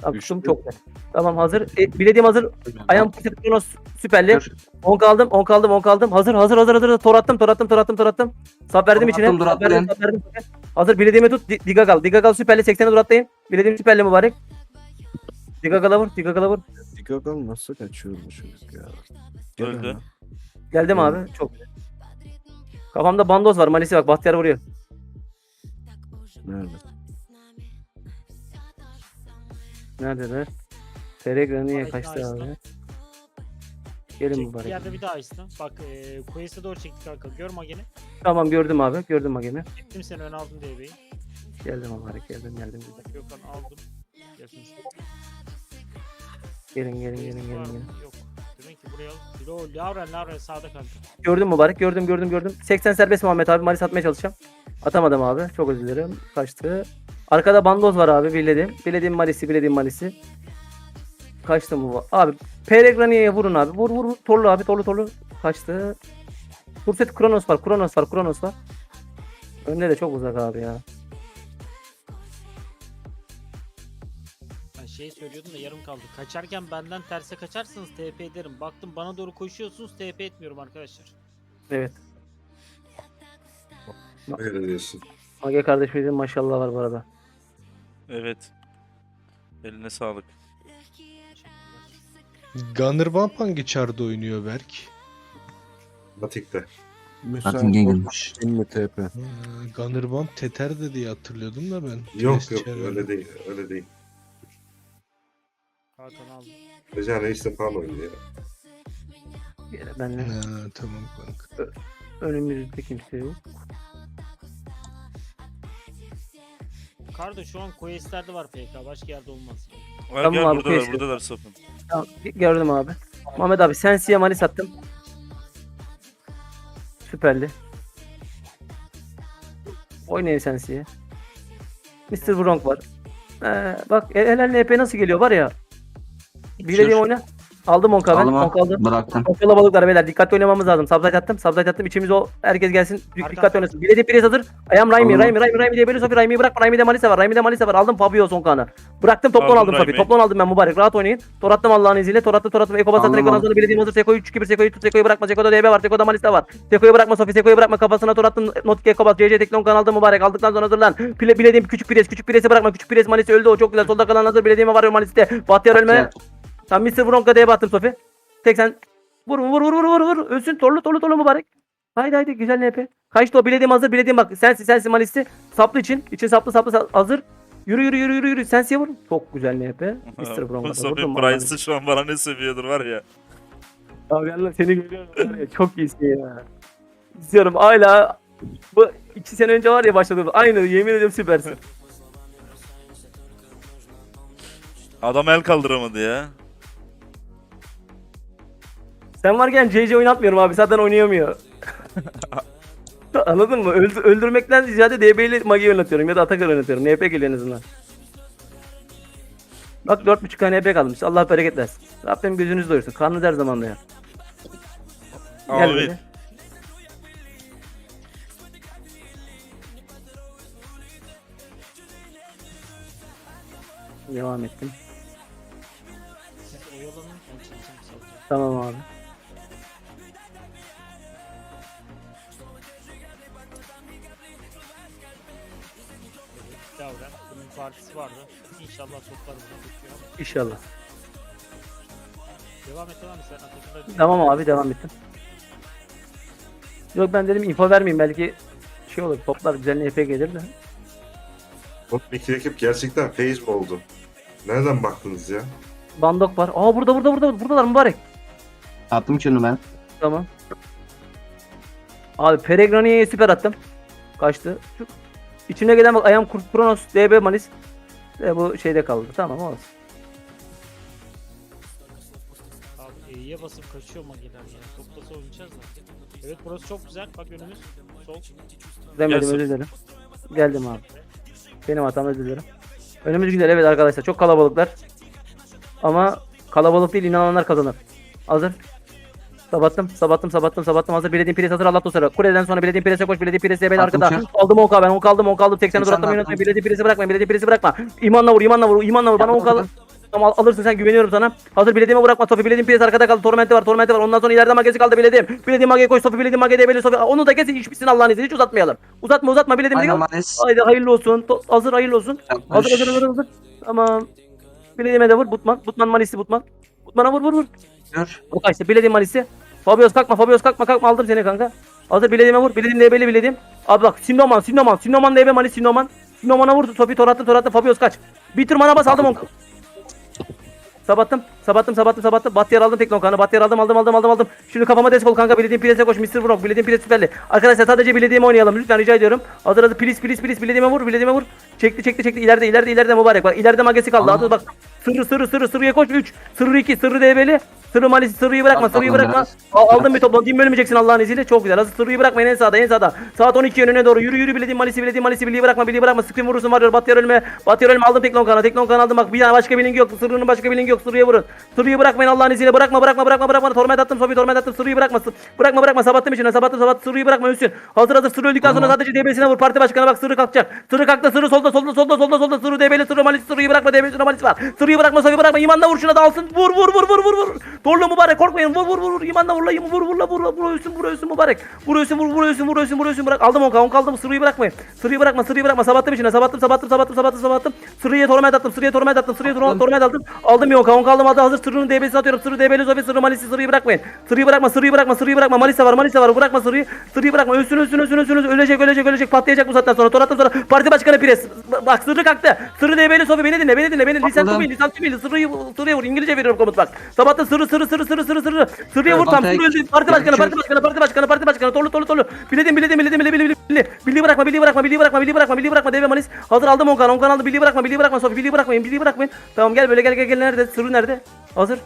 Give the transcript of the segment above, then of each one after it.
Tuttum çok güzel. Tamam hazır. E, bilediğim hazır. Ayağım Kronos süperli. Dur. 10 kaldım 10 kaldım 10 kaldım. Hazır hazır hazır hazır. Tor attım tor attım tor attım tor attım. Sap verdim Tor içine. attım, dur Sap attım verdim, ben. sap verdim. Hazır bilediğimi tut. Di- Diga kal. Diga kal süperli 80'e dur atlayın. Bilediğim süperli mübarek. Diga kala vur. Diga kala vur. Dikkat nasıl kaçıyor bu çocuk ya. Öldü. Geldim abi. Çok güzel. Kafamda bandoz var. Malisi bak. Bahtiyar vuruyor. Nerede? Neredeler? Niye Ay, kaçtı abi? lan. Gelin Çektik mübarek. yerde bir daha açtım. Bak e, Quest'e doğru çektik kanka. Gör mageni. Tamam gördüm abi. Gördüm magemi. Gittim seni ön aldım diye beyi. Geldim mübarek. Geldim geldim. Gökhan aldım. Yakın. Gelin gelin gelin gelin. gelin. Yok. Demek ki buraya Lo Lavren Lavren sağda kanka. Gördüm mübarek. Gördüm gördüm gördüm. 80 serbest Muhammed abi. Malis atmaya çalışacağım. Atamadım abi. Çok özür dilerim. Kaçtı. Arkada bandoz var abi. Bilediğim. Bilediğim Malisi. Bilediğim Malisi. Kaçtı mı bu? Abi Peregrini'ye vurun abi. Vur vur vur. Torlu abi. Torlu torlu. Kaçtı. Furset Kronos var. Kronos var. Kronos var. Önde de çok uzak abi ya. Ben şey söylüyordum da yarım kaldı. Kaçarken benden terse kaçarsanız TP ederim. Baktım bana doğru koşuyorsunuz TP etmiyorum arkadaşlar. Evet. Öyle diyorsun. Mage kardeşimizin maşallah var bu arada. Evet. Eline sağlık. Gunner Vamp hangi çarda oynuyor Berk? Batik'te. Müsait gelmiş. mi TP? Ee, Gunner Vamp Teter'de diye hatırlıyordum da ben. Yok yok öyle değil. Öyle değil. Hakan aldım. Recep Reis'te falan oynuyor. Gene benle. Ha, tamam kanka. Önümüzde kimse yok. Kardo şu an Quest'lerde var PK. Başka yerde olmaz. Var Tamam gel abi, buradalar keşke. buradalar safın. Tamam, gördüm abi. Muhammed abi Sensi'ye Malis attım. Süperli. Oynayın Sensi'ye. Mr. Bronk var. Ee, bak el helal NP nasıl geliyor var ya. Bilediğim Sür. oyna. Aldım 10k ben. Aldım 10k aldım. Bıraktım. Çok kalabalıklar beyler. Dikkatli oynamamız lazım. Subside attım. Subside attım. İçimiz o. Herkes gelsin. Dik- Arka. Dikkatli oynasın. Bilediğim Pires hazır. Ayağım Raimi. Raimi. Raimi. Raimi diye böyle Sofi. Raimi'yi bırakma. Raimi'de Malise var. Raimi'de Malise var. Aldım Fabio son kanı. Bıraktım toplan Aldım Sofi. Toplan aldım ben mübarek. Rahat oynayın. Tor attım Allah'ın izniyle. Tor attım. Tor attım. Eko. Aldım, Eko'dan sonra bilediğim hazır. Seko'yu 3 2 1 Seko'yu tut. Seko'yu bırakma. Seko'da DB var. Seko'da Malise var. Seko'yu bırakma Sofi. Seko'yu bırakma. Kafasına tor attım. Not Eko bas. CC Teknon kan aldım mübarek. Aldıktan sonra hazırlan. Bile, bilediğim küçük Pires. Küçük Pires'i bırakma. Küçük Pires Malise öldü. O çok güzel. Solda kalan hazır. Bilediğime var. Malise'de. Bahtiyar ölme. Tam Mr. Bronk'a DB attım Sofi. 80. Vur vur vur vur vur vur. Ölsün torlu torlu torlu mübarek. Haydi haydi güzel NP. Kaçtı o bilediğim hazır bilediğim bak. Sensin sensin malisti. Saplı için. için saplı saplı sa- hazır. Yürü yürü yürü yürü yürü. Sensi'ye vur. Çok güzel NP. Mr. Bronk'a da Sofi. Price'ı şu an bana ne seviyordur var ya. Abi Allah seni görüyorum. var ya, Çok iyisin ya. İstiyorum hala. Bu iki sene önce var ya başladı. Aynı yemin ediyorum süpersin. Adam el kaldıramadı ya. Sen varken CC oynatmıyorum abi. Zaten oynayamıyor. Anladın mı? Öldü- öldürmekten ziyade DB ile Magi oynatıyorum ya da Atakar oynatıyorum. NP geliyor en azından. Bak 4.5 tane NP kalmış. Allah bereket versin. Rabbim gözünüz doyursun. Karnınız her zaman doyar. Gel Abi böyle. Devam ettim. Siz oyalanın. Ben çekeceğim salacağım. Tamam abi. Lavren. Bunun partisi vardı. İnşallah toplar bunu tutuyor. İnşallah. Devam et devam et sen Atakan'da. Tamam abi devam ettim. Yok ben dedim info vermeyeyim belki şey olur toplar güzel NP gelir de. Oğlum iki ekip gerçekten mi oldu? Nereden baktınız ya? Bandok var. Aa burada burada burada buradalar mübarek. Attım şunu ben. Tamam. Abi Peregrini'ye süper attım. Kaçtı. Şu içine gelen bak ayağım Kurt Kronos DB Manis. Ve bu şeyde kaldı. Tamam olsun. Abi E'ye basıp kaçıyor magiler ya. Toplasa oynayacağız da. Evet burası çok güzel. Bak önümüz. Sol. Demedim Gelsin. özür dilerim. Geldim abi. Benim hatam özür dilerim. Önümüz güzel evet arkadaşlar. Çok kalabalıklar. Ama kalabalık değil inananlar kazanır. Hazır. Sabattım, sabattım, sabattım, sabattım. Hazır belediye pres hazır Allah dostları. Kuleden sonra belediye prese koş, belediye prese ben Attım arkada. şu. Aldım 10 ben 10 kaldım, 10 kaldım. 80'e dur 80 atlamayı attım. unutmayın. Belediye presi bırakmayın, belediye presi bırakma. İmanla vur, imanla vur, imanla vur. Bana 10 kaldı. Tamam al- alırsın sen güveniyorum sana. Hazır bilediğime bırakma Sofi. Bilediğim piyes arkada kaldı. Tormente var. Tormente var. Ondan sonra ileride magesi kaldı bilediğim. Bilediğim mageye koş Sofi. Bilediğim mageye debeli Sofi. Onu da kesin iş bitsin Allah'ın izniyle. Hiç uzatmayalım. Uzatma uzatma bilediğim. Haydi hayırlı olsun. To- hazır hayırlı olsun. Yapmış. Hazır hazır hazır hazır. Tamam. Bilediğime de vur. Butman. Butman malisi Butman. Butman'a vur vur vur. Dur. Bu kaçtı. Bilediğim malisi. Fabios kalkma. Fabios kalkma. Kalkma aldım seni kanka. Hazır bilediğime vur. Bilediğim DB'li bilediğim. Abi bak Sindoman. Sindoman. Sindoman DB mali Sindoman. Sindoman'a vur. Sofi torattı torattı. Fabios kaç. Bir tur mana bas aldım onu. Sabattım. Sabattım sabattım sabattım. Batyar aldım teknokanı. Batyar aldım aldım aldım aldım aldım. Şimdi kafama deskol kanka. Bilediğim Piles'e koş. Mr. Vrock. Bilediğim Piles süperli. Arkadaşlar sadece bilediğimi oynayalım. Lütfen rica ediyorum. Hazır hazır. Pilis pilis pilis. Bilediğime vur. Bilediğime vur. Çekti çekti çekti. İleride ileride ileride mübarek. Bak ileride magesi kaldı. Hadi bak. Sırrı sırrı sırrı sırrıya koş. 3. Sırrı 2. Sırrı DB'li. Sırrı malisi. Sırrıyı bırakma. Sırrıyı bırakma. Al- Aldım bir toplam. Din bölmeyeceksin Allah'ın izniyle. Çok güzel. Hazır sırrıyı bırakmayın en sağda en sağda. Saat 12 yönüne doğru. Yürü yürü bilediğim malisi bilediğim malisi biliyi bırakma biliyi bırakma. Sıkın vurursun var ya. Batyar ölme. Batyar ölme. Aldım teklon kana. Teklon kana aldım. Bak bir tane başka bilin yok. Sırrının başka bilin yok. Sırrıya vurun. Sırrıyı bırakmayın Allah'ın izniyle. Bırakma bırakma bırakma bırakma. Torment attım. Sofi torment attım. Sırrıyı bırakma. Bırakma bırakma. Sabattım içine. Sabattım sabattım. Sırrıyı bırakma Hüsnü. Hazır hazır. Sırrı öldükten sonra sadece DB'sine vur. Parti başkanı bak sırrı kalkacak. Sırrı kalktı. Sırrı solda solda solda solda solda. Sırrı DB'li sırrı malisi. Sırrıyı bırakma. DB'li sırrı malisi var. Sırrıyı bırakma. Sofi bırakma. İmanla vur şuna da alsın. Vur vur vur vur vur vur. Torlu mübarek korkmayın. Vur vur vur. İmanla vur la. Vur vur la. Vur. Vur ölsün. Vur ölsün mübarek. Vur ölsün. Vur vur ölsün. Vur ölsün. Vur ölsün. Bırak. Aldım onka. Onka aldım. Sırrıyı bırakmayın. Sırrıyı bırakma. Sırrıyı bırakma. Sabattım içine. Sabattım sabattım sabattım sabattım sabattım. Sırrıya torment attım. Sırrıya torment attım. Sırrıya tor- torment attım. Aldım onka. Onka aldım. Aldım. Hazır sırrının DB'sini atıyorum. Sırrı DB'li Sofi. Sırrı malisi. Sırrıyı bırakmayın. Sırrıyı bırakma. Sırrıyı bırakma. Sırrıyı bırakma. Malisa var. Malisa var. Bırakma sırrıyı. Sırrıyı bırakma. Ölsün ölsün ölsün ölsün. Ölecek ölecek ölecek. Patlayacak bu saatten sonra. Torattım sonra. Parti başkanı Pires. Bak sırrı kalktı. Sırrı DB'li Sofi. Beni dinle. Beni dinle. Beni. Lisan tümüyle. Lisan tümüyle. Sırrıyı sırrıya vur. İngilizce veriyorum komut bak. Sabahtı sırrı sırrı sırrı sırrı sırrı sırrı. Sırrıya vur tam. Tek. Sırrı öldü. Parti başkanı. Parti başkanı. Parti başkanı. Parti başkanı. Torlu torlu torlu. Biledim biledim biledim biledim biledim biledim. Billi bırakma. Billi bırakma. Billi bırakma. Billi bırakma. Billi bırakma. DB Manis. Hazır aldım Onkan. Onkan aldı. Billi bırakma. Billi bırakma. Sofi. Billi bırakmayın. Billi bırakmayın. Tamam gel böyle gel gel gel. Nerede? Sırrı nerede? Hazır.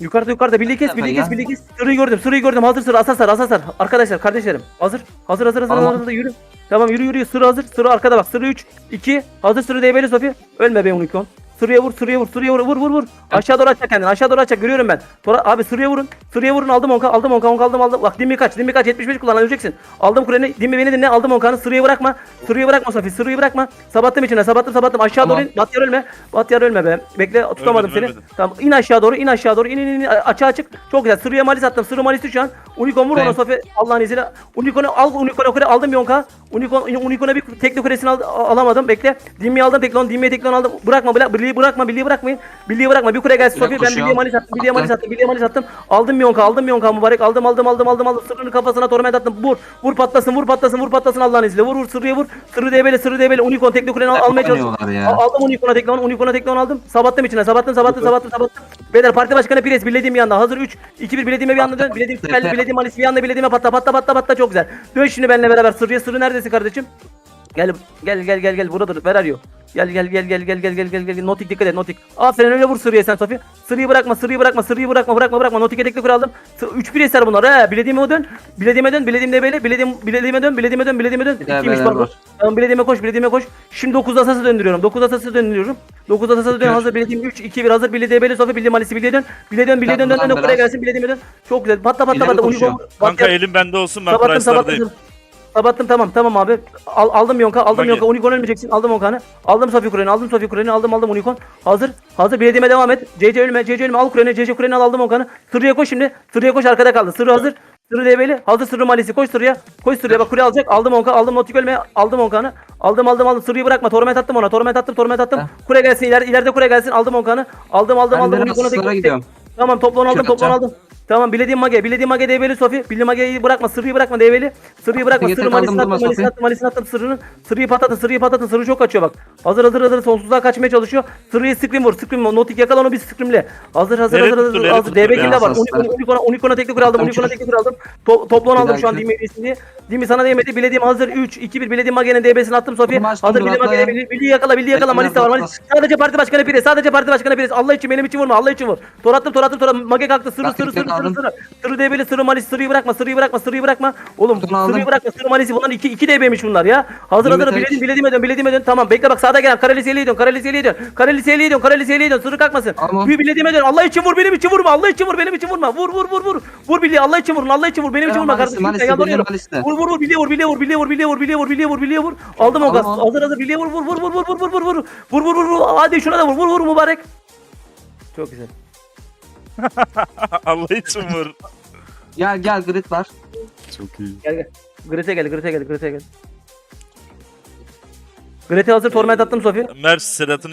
Yukarıda yukarıda birliği kes, birliği kes, birliği kes. Sırrıyı gördüm, sırrıyı gördüm. Hazır sır, asasar, asasar. Arkadaşlar, kardeşlerim. Hazır. Hazır, hazır, hazır, hazır, yürü. Tamam yürü yürü. Sırı hazır. Sırı arkada bak. Sırı 3, 2. Hazır sırı DB'li Sofi. Ölme be unicorn. Sırıya vur, sırıya vur, sırıya vur, vur, vur, vur. Aşağı doğru açacak kendini. Aşağı doğru açacak. Görüyorum ben. Tora, abi sırıya vurun. Sırıya vurun. Aldım onka, aldım onka, onka aldım, aldım. Bak dimmi kaç, dimmi kaç. 75 kullan, öleceksin. Aldım kureni. Dimmi beni dinle. Aldım onkanı. Sırıyı bırakma. Sırıyı bırakma Sofi. Sırıyı bırakma. Sabattım içine. Sabattım, sabattım. Aşağı Tamam. doğru in. Batyar ölme. Batyar ölme be. Bekle, tutamadım Ölmedim, seni. ölmedim. Tamam in aşağı doğru in aşağı doğru in in in açığa çık. Çok güzel. Sırıya malis attım. Sırı malisi şu an. Unicorn vur Ben- ona Sofi. Allah'ın izniyle. Unicorn'u al Unicorn'u kule aldım bir onka. Unicorn Unicorn'a bir tekno kulesini al, alamadım. Bekle. Dimmi'yi aldım teklon. Dimmi'ye teklon aldım. Bırakma bırak. Birliği bırakma. Birliği bırakmayın. Birliği bırakma. Bir kule gelsin Sofi. Ben birliğe malis attım. Birliğe malis Attım. Birliğe malis attım. Aldım bir onka. Aldım bir onka mübarek. Aldım aldım aldım aldım aldım. Sırrını kafasına torment attım. Vur. Vur patlasın. Vur patlasın. Vur patlasın Allah'ın izniyle. Vur vur sırrıya vur. Sırrı debeli sırrı debeli. Unicorn tekno kuleni al, almaya çalış. Oynuyorlar ya. Al- Aldım Unicorn'a teklon, Unicorn'a teklon aldım. Sabattım içine, sabattım, sabattım, sabattım, sabattım. Beyler parti başkanı Pires, bilediğim bir anda. Hazır 3, 2, 1, bilediğime bir anda dön. Bilediğim süperli, bilediğim Malis bir anda, bilediğime patla, patla, patla, patla. Çok güzel. Dön şimdi benimle beraber. Sırrıya sırrı neredesin kardeşim? Gel, gel, gel, gel, gel. Buradadır. Where are you? Gel, gel, gel, gel, gel, gel, gel, gel, gel. Notik dikkat et, notik. Aferin öyle vur sırrıya sen Sofi. Sırrıyı bırakma, sırrıyı bırakma, sırrıyı bırakma, bırakma, bırakma. Notik'e tekli aldım. 3 Pires bunlar he. Bilediğime dön. Bilediğime dön, bilediğimde böyle. Bilediğim, bilediğime dön, bilediğime dön, bilediğime dön. Bir İkiymiş var. Tamam bilediğime koş, bilediğime koş. Şimdi 9 asası döndürüyorum. 9 asası döndürüyorum. 9 asası dön hazır bilediğim 3 2 1 hazır bilediğe böyle sofi bilediğim Ali'si bilediğe dön. Bilediğe dön, bilediğe dön, dön, biraz. gelsin bilediğime dön. Çok güzel. Patla patla patla. Kanka elim bende olsun ben Price'lardayım. Sabattım. Sabattım tamam tamam abi. Al, aldım Yonka aldım. Yonka Unicorn ölmeyeceksin. Aldım Yonka'nı. Aldım Sofi Kuren'i aldım Sofi Kuren'i aldım aldım Unicorn. Hazır. Hazır bilediğime devam et. CC ölme CC ölme al Kuren'i CC Kuren'i al aldım Yonka'nı. Sırrıya koş şimdi. Sırrıya koş arkada kaldı. Sırrı hazır. Sırrı develi. Hazır sırrı malisi. Koş sırrıya. Koş sırrıya. Bak kule alacak. Aldım onka. Aldım notik ölmeye. Aldım onkanı. Aldım aldım aldım. Sırrıyı bırakma. Torment attım ona. Torment attım. Torment attım. Heh. Kule gelsin. ileride ileride kule gelsin. Aldım onkanı. Aldım aldım Ben aldım. de Unicorn'a gidiyorum. Tamam toplan aldım toplan aldım. Tamam bilediğim mage, bilediğim mage develi Sofi. Bildiğim mageyi bırakma, sırrıyı bırakma develi. Sırrıyı bırakma, sırrı malisini attım, malisini attım, malisini attım sırrını. Sırrıyı patlatın, sırrıyı patlatın, sırrı çok kaçıyor bak. Hazır hazır hazır sonsuzluğa kaçmaya çalışıyor. Sırrıyı scream vur, scream vur. Notik yakala onu bir screamle. Hazır hazır Nereye hazır tuttu, hazır. hazır. DB be? kilde var. Unicorn'a, Unicorn'a tekli kur aldım, Unicorn'a kur aldım. To toplan aldım şu an. Dimi iyisin Dimi sana değmedi. Bilediğim hazır 3, 2, 1. Bilediğim magenin DB'sini attım Sofi. Hazır magenin ya. Bildiği yakala, bildiği yakala. Bekle, Malis de var. dur, Malis. Sadece parti başkanı Pires. Sadece parti başkanı Pires. Allah için benim için vurma. Allah için vur. Tor attım, tor attım, tor attım. Mage kalktı. Sırrı sırrı sırrı aldım. sırı. Sırı DB'li sırı malisi sırıyı bırakma sırıyı bırakma sırıyı bırakma. Oğlum Buradan aldım. sırıyı bırakma sırı malisi bunlar 2 2 DB'miş bunlar ya. Hazır hazır aç. bilediğime dön bilediğime dön. Tamam bekle bak sağda gelen Kareli Seli'ye dön Kareli Seli'ye dön. Kareli Seli'ye dön Kareli Seli'ye dön sırı kalkmasın. Tamam. Bir bilediğime dön. Allah için vur benim için vurma. Allah için vur benim için vurma. Vur vur vur vur. Vur bildiği Allah için vurun. Allah için vur benim için vurma kardeşim. Vur vur vur bileğe vur bileğe vur bileğe vur bileğe vur bileğe vur bileğe vur bileğe vur. Aldım o gaz. Hazır hazır bileğe vur vur vur vur vur vur vur vur vur. Vur vur vur vur. Hadi şuna da vur vur vur mübarek. Çok güzel. Allah için vur. Gel gel grid var. Çok iyi. Gel gel. Grit'e gel Grit'e gel Grit'e gel. Grit'e hazır torment attım Sofi. Mer Sedat'ın